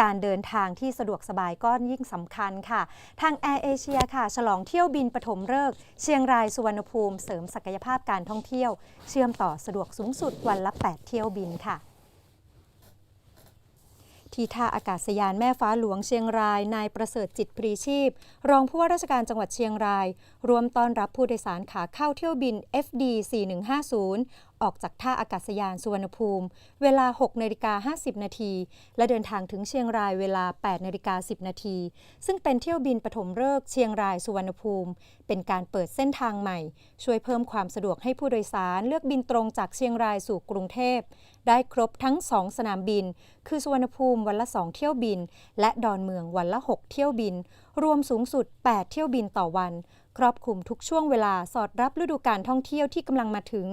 การเดินทางที่สะดวกสบายก็ยิ่งสำคัญค่ะ ทางแอร์เอเชียค่ะ ฉลองเที่ยวบินปฐมฤกษ์เชียงรายสุวรรณภูมิเสริมศักยภาพการท่องเที่ยว เชื่อมต่อสะดวกสูงสุดวันละ 8 เที่ยวบินค่ะที่ท่าอากาศยานแม่ฟ้าหลวงเชียงราย นายประเสริฐจิตปรีชีพ รองผู้ว่าราชการจังหวัดเชียงราย รวมต้อนรับผู้โดยสารขาเข้าเที่ยวบิน FD 4150 ออกจากท่าอากาศยานสุวรรณภูมิ เวลา 6นาฬิกา50 นาที และเดินทางถึงเชียงรายเวลา 8นาฬิกา10 นาที ซึ่งเป็นเที่ยวบินปฐมฤกษ์เชียงรายสุวรรณภูมิ เป็นการเปิดเส้นทางใหม่ ช่วยเพิ่มความสะดวกให้ผู้โดยสารเลือกบินตรงจากเชียงรายสู่กรุงเทพ ได้ครบทั้ง 2 สนามบิน คือสุวรรณภูมิวันละ 2 เที่ยวบิน และดอนเมืองวันละ 6 เที่ยวบิน รวมสูงสุด 8 เที่ยวบินต่อวัน ครอบคลุมทุกช่วงเวลาสอดรับฤดูการท่องเที่ยวที่กำลังมาถึง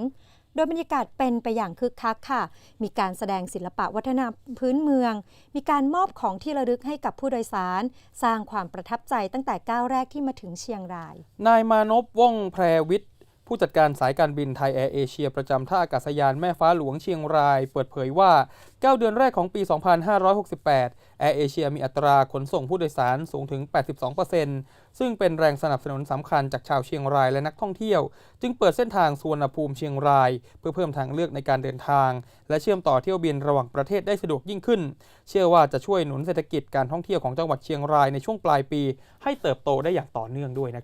โดยบรรยากาศเป็นไปอย่างคึกคักค่ะ มีการแสดงศิลปะวัฒนธรรมพื้นเมือง มีการมอบของที่ระลึกให้กับผู้โดยสาร สร้างความประทับใจตั้งแต่ก้าวแรกที่มาถึงเชียงราย นายมานพว่องแพรวิทย์ ผู้จัดการสายการบินไทยแอร์เอเชียประจำท่าอากาศยานแม่ฟ้าหลวงเชียงราย เปิดเผยว่า 9 เดือนแรกของปี 2568 แอร์เอเชียมีอัตราขนส่งผู้โดยสารสูงถึง 82%ซึ่งเป็นแรงสนับสนุนสำคัญจากชาวเชียงรายและนักท่องเที่ยว จึงเปิดเส้นทางสุวรรณภูมิเชียงราย เพื่อเพิ่มทางเลือกในการเดินทาง และเชื่อมต่อเที่ยวบินระหว่างประเทศได้สะดวกยิ่งขึ้น เชื่อว่าจะช่วยหนุนเศรษฐกิจการท่องเที่ยวของจังหวัดเชียงรายในช่วงปลายปี ให้เติบโตได้อย่างต่อเนื่องด้วยนะครับ